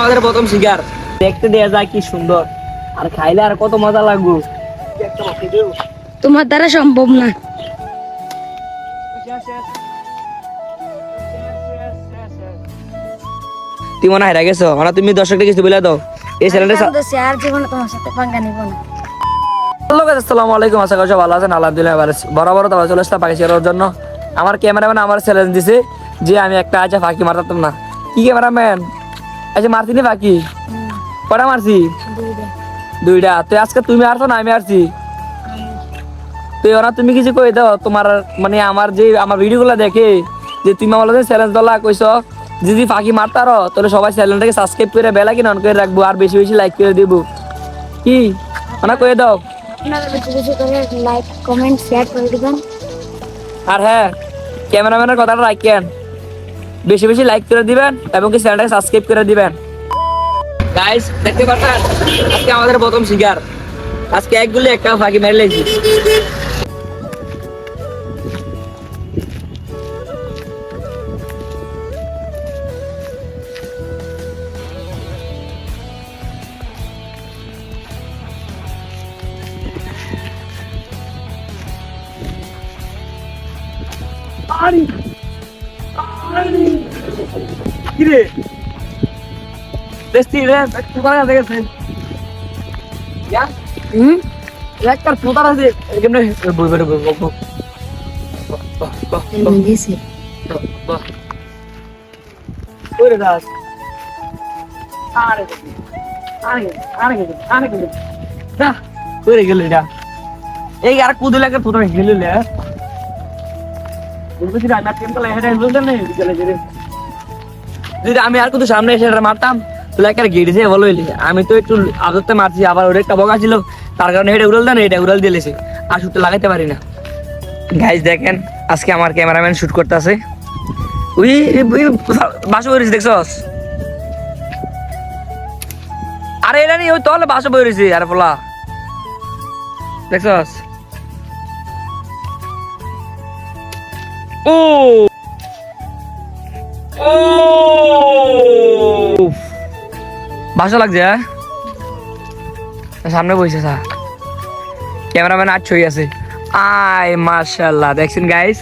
আমাদের প্রথম শিকার। দেখতে দেয়া যায় কি সুন্দর। আর খাইলে আর কত মজা লাগবে। তোমার দ্বারা সম্ভব না। তুই মনে হারা গেছো? মানে তুমি দর্শকটা কিছু বলে দাও। এই চ্যানেলটা আর জীবনে তোমার সাথে পাঙ্গা নিব না। হ্যালো গাইস আসসালামু আলাইকুম। আশা করি ভালো আছেন। আলহামদুলিল্লাহ ভালো আছি। বরাবর তো চলে আসলাম পাখি শেয়ার জন্য। আমার ক্যামেরাম্যান আমার চ্যালেঞ্জ দিছে যে আমি একটা আছে ফাঁকি মারতাম না। কি ক্যামেরাম্যান আচ্ছা মারতিনি ফাঁকি কটা মারছি? দুইটা। তো আজকে তুমি আসছো না আমি আসছি তুই ওরা তুমি কিছু কই দাও তোমার মানে আমার যে আমার ভিডিওগুলো দেখে যে তুমি আমার চ্যালেঞ্জ দলা কইছ যদি ফাঁকি মারতারো তাহলে সবাই চ্যানেলটাকে সাবস্ক্রাইব করে বেলা কিনা অন করে রাখব আর বেশি বেশি লাইক করে দিব। কি? ওনা কয়ে দাও। আর হ্যাঁ ক্যামেরাম্যানের কথাটা রাখেন বেশি বেশি লাইক করে দিবেন এবং কি চ্যানেলটাকে সাবস্ক্রাইব করে দিবেন। গাইস দেখতে পাচ্ছেন? আজকে আমাদের প্রথম শিকার। আজকে এক গুলি একটা ফাঁকি মেরে লেছি আরে আরে কিরে দেখছি রে তোতার কাছে গেছে। ইয়া? হুম? একটা তোতার আছে। কেমনে? বই বই বই ওরে দাস? আরে আরে আরে আরে ওরে গেল এটা এই আর কুদলে একটা তোতার গেল যদি আমি আর কত সামনে এসে মারতাম, তাহলে একটা গেড়ে দিয়ে বলো আমি তো একটু মারছি, আবার একটা ছিল, তার কারণে উড়াল দেন এটা উড়াল দিয়েছে আর লাগাইতে পারি না। গাইজ দেখেন, আজকে আমার ক্যামেরাম্যান শুট করতেছে। ওই ওই বাসা বেরিয়েছে দেখছস? আরে, এটা নেই, ওই তলে বাসা বেরিয়েছে আরে বলা দেখছস? ও! ও ভাষা লাগছে হ্যাঁ? সামনে বসে সা ক্যামেরাম্যান আট ছই আছে। আয় মাশাল্লাহ দেখছেন গাইস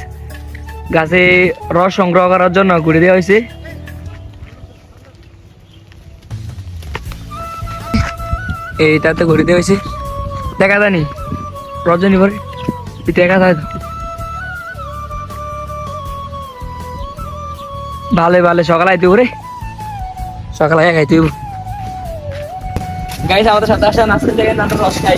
গাছে রস সংগ্রহ করার জন্য ঘুরে দেওয়া হয়েছে। এইটাতে ঘুরে দেওয়া হয়েছে। দেখা জানি রজনী ভরে দেখা যায় ভালো ভালো সকালে আইতে রে। সকালে আগে খাইতে গাইস আমাদের সাথে আসা নাচতে থেকে নাটক রস খাই।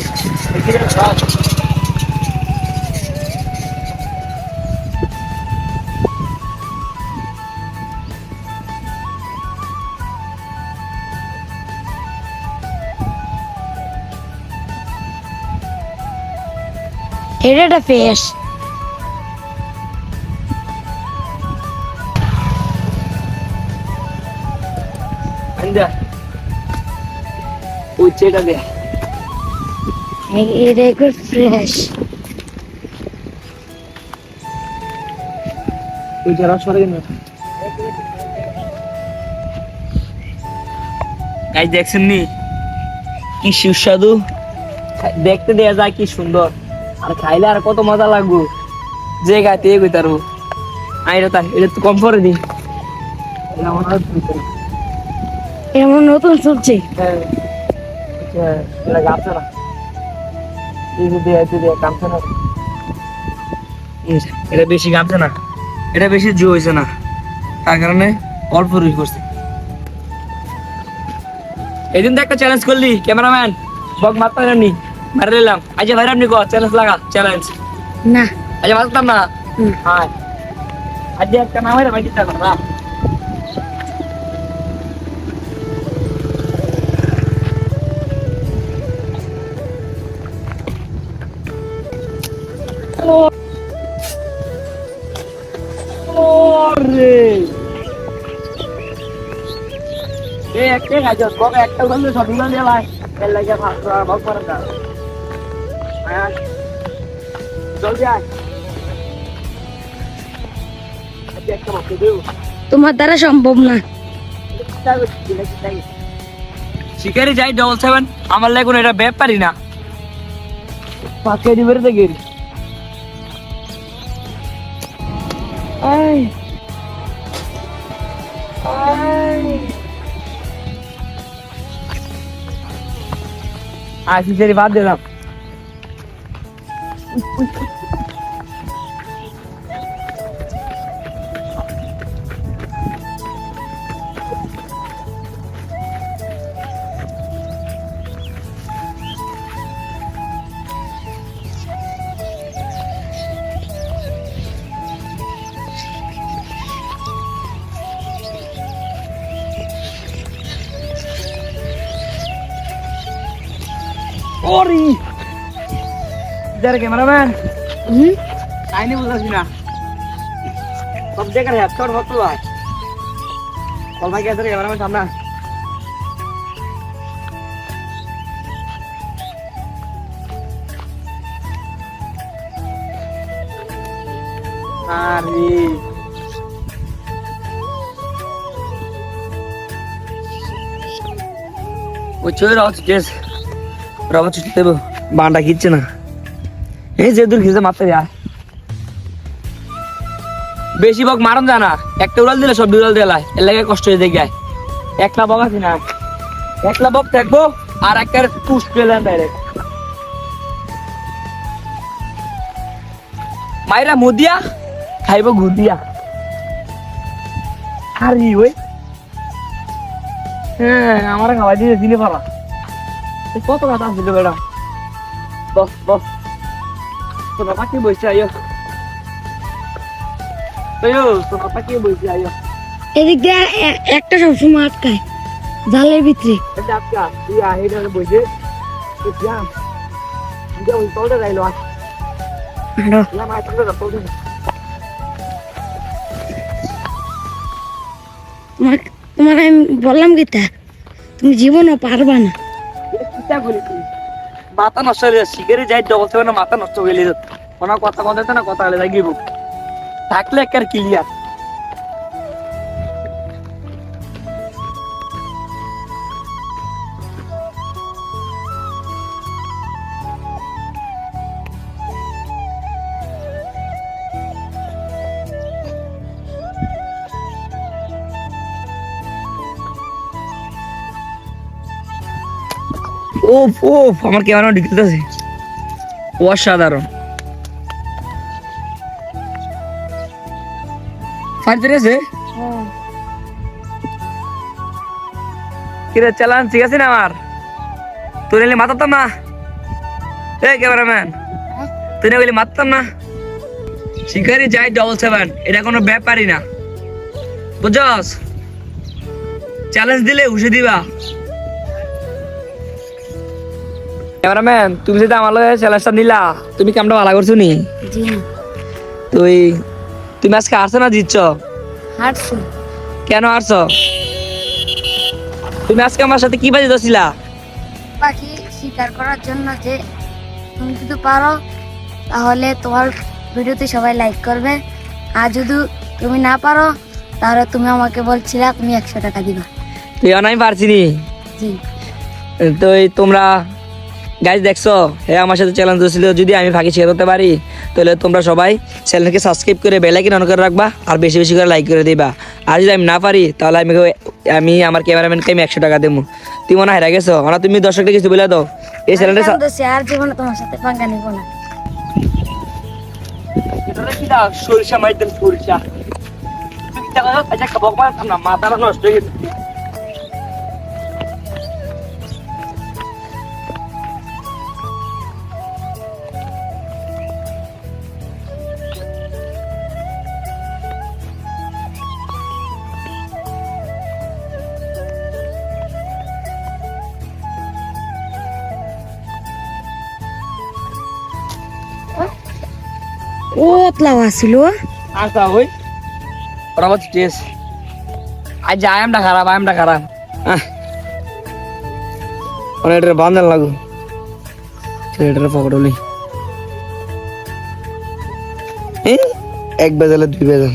এটা দে এটা ফ্রেশ ওই যে সরে গেল গাইস দেখছেন নি? কি সুস্বাদু। দেখতে দেয়া যায় কি সুন্দর। আর খাইলে আর কত মজা লাগবে। যে গাইতে এগোই তারবো আইরা তাই এটা তো কম করে এটা দুই। এমন নতুন সবজি হ্যাঁ। আচ্ছা, না? গামছা না। এটা বেশি গামছা না। এটা বেশি জো হয়েছে না। তার কারণে অল্প রুই করছে। এদিন তো একটা চ্যালেঞ্জ করলি ক্যামেরাম্যান বক মারতে পারেননি। মারে নিলাম। আজ ভাই আপনি কর চ্যালেঞ্জ লাগা চ্যালেঞ্জ না। আজ মারতাম না। হ্যাঁ আজ একটা নাম হয় ভাই চিন্তা কর একটা গাছ বক একটা বললে সব দিন দিয়ে ভাই। এর লাগে ভাগ ভাগ করে দাও জলদি আয়। আজকে একটা মাছ দেবো। তোমার দ্বারা সম্ভব না। শিকারি যাই ডবল সেভেন আমার লাগে কোনো এটা ব্যাপারই না। পাঁচকে দিবে রে আই আশি সেরি বাদ ওরি যার ক্যামেরাম্যান আইনি বুঝাছি না। সব জায়গার হেডশট হতো ভাই কল ভাই গেছে ক্যামেরাম্যান সামনে? আরে। বুঝছ রাজ কেস রবা চুটি দেবো। বানটা কিচ্ছে না। এই যে দূর খিজে মারতে বেশি বক মারন জানা একটা উড়াল দিলে সব উড়াল দিলাই এর লাগে কষ্ট হয়ে দেখে একটা বক আছে না। একটা বক থাকব, আর একটা পুষ পেলেন ডাইরেক্ট মাইরা মুদিয়া খাইব গুদিয়া আরে ওই। হ্যাঁ আমার খাওয়া দিয়ে দিলে পারা কত কথা ছিল বেড়া বস বস তোমার পাখি বসে আইও আইও তোমার পাখি বসে আইও এদিক দিয়ে একটা সবসময় আটকায়। জালের ভিতরে। আপকা তুই আহে না বসে যাম তুই ওই তলটা যাইলো আস না তোমার তোমার আমি বললাম কি তা? তুমি জীবনও পারবা না। মাথা নষ্ট হয়ে যাচ্ছে, শিকারে যাই ডবল মাথা নষ্ট হয়ে যেত কোনো কথা কথা না, কথা হলে লাগিব থাকলে একার ক্লিয়ার ওফ ওফ আমার ক্যামেরা ডিটেলস অসাধারণ। ফাইভ আছে কিরে চালান ঠিক আছে না আমার? তুই নিলে মাতাতাম না। এ ক্যামেরাম্যান তুই না বলি মারতাম না। শিকারি যাই ডবল সেভেন এটা কোনো ব্যাপারই না। বুঝছস? চ্যালেঞ্জ দিলে উসে দিবা। ক্যামেরাম্যান তুমি যদি আমার লগে চ্যালেঞ্জটা নিলা তুমি কামটা ভালো করছ নি? না তুই তুমি আজকে আসছো না জিতছ? হাঁটছি কেন আসছ তুমি আজকে আমার সাথে কি বাজি দছিলা পাখি শিকার করার জন্য যে তুমি যদি পারো তাহলে তোমার ভিডিওতে সবাই লাইক করবে। আর যদি তুমি না পারো তাহলে তুমি আমাকে বলছিলা তুমি একশো টাকা দিবা। তুই আমি পারছি নি? জি। তো তোমরা গাইজ দেখছ? হে আমার সাথে চ্যালেঞ্জ ছিল যদি আমি ফাঁকি শেয়ার করতে পারি তাহলে তোমরা সবাই চ্যানেলকে সাবস্ক্রাইব করে বেল আইকন অন করে রাখবা আর বেশি বেশি করে লাইক করে দিবা। আর যদি আমি না পারি তাহলে আমি আমি আমার ক্যামেরাম্যানকে আমি একশো টাকা দেবো। তুমি মনে হয় হেরে গেছো? না তুমি দর্শকটা কিছু বলে দাও। এই চ্যানেলটা আর জীবনে তোমার সাথে পাঙ্গা নিব না। সরিষা মাইতেন সরিষা। আচ্ছা মাথাটা নষ্ট হয়ে গেছে। ও অতলাও আসিল আচ্ছা হই ওরা বলছে টেস্ট আজ আয়ামটা খারাপ আয়ামটা খারাপ। মানে এটার বান্ধন লাগু। ছেলেটার পকড়লি এক বেজালে দুই বেজাল।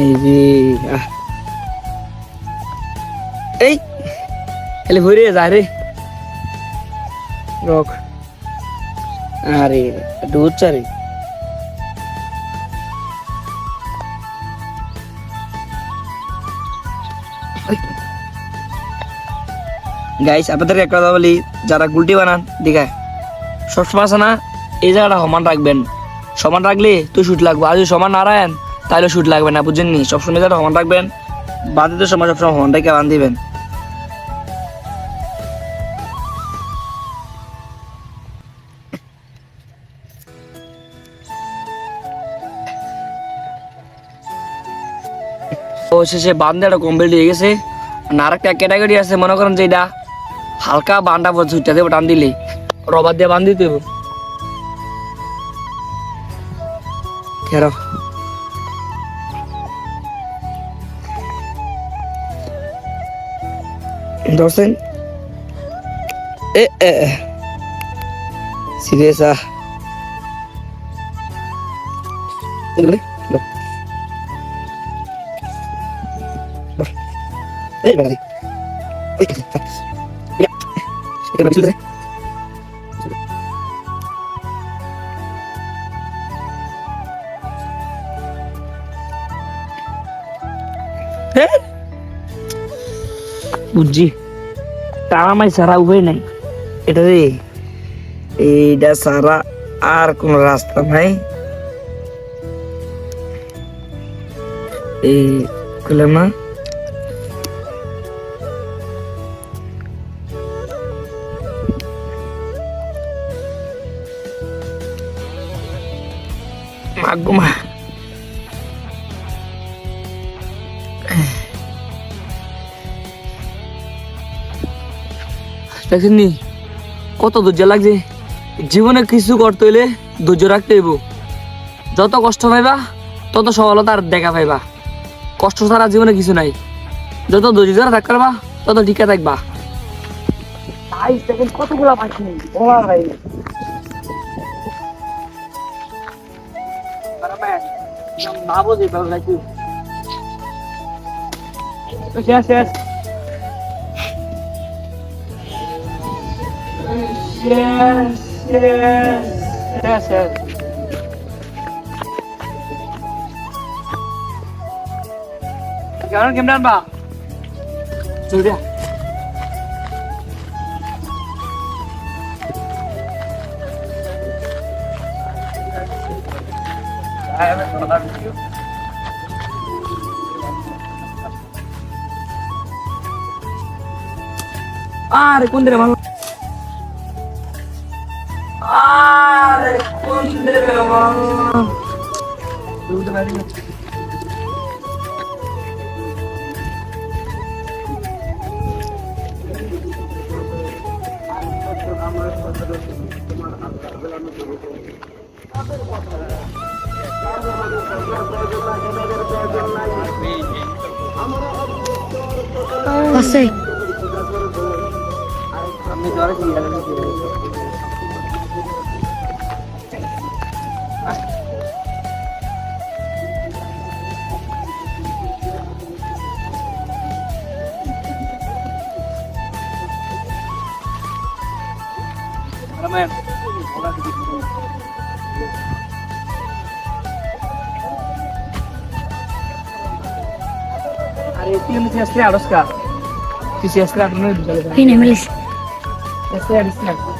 এই যে। এই, খালি রে। রক। আরে গাইস আপনাদেরকে একটা কথা বলি, যারা গুলটি বানান দেখায় সবসময় আছে না, এই জায়গাটা সমান রাখবেন। সমান রাখলে তুই শুট লাগবো। আর যদি সমান না রাখেন তাহলে শুট লাগবে না বুঝছেন নি সবসময় যারা সমান রাখবেন বাদিতে সময় সবসময় রেখে বান দিবেন। ও শেষে বান্ধাটা কমপ্লিট হয়ে গেছে, আর আরেকটা ক্যাটাগরি আছে, মনে করেন যে এটা হালকা বান্ডা পর ছুটতে দেবো, টান দিলে রবার দিয়ে বান্ধ দিতে হবে ধরছেন এ এ সিরিয়াস আ এগুলি লো। বস। এই বেড়া। এই, এটা হ্যাঁ বুঝছি। তারা মাই সারা উভয় নাই। এটা রে এইটা সারা আর কোন রাস্তা নাই। এই খুলে না? দেখছেন নি কত ধৈর্য লাগছে জীবনে কিছু করতে হইলে ধৈর্য রাখতে হইব যত কষ্ট পাইবা তত সফলতার দেখা পাইবা কষ্ট ছাড়া জীবনে কিছু নাই যত ধৈর্য ধরে থাকতে পারবা তত টিকে থাকবা কতগুলা পাখি ভাই ভালো লাগছে শেষ শেষ Yes, yes, yes, yes. Sekarang game dan pak? Sudah. আরে কোন দিকে ভালো আরে আছে আমি Α, η φίλη μου είναι η κυρία Ροσκά. Φυσικά, η είναι η κυρία Ροσκά.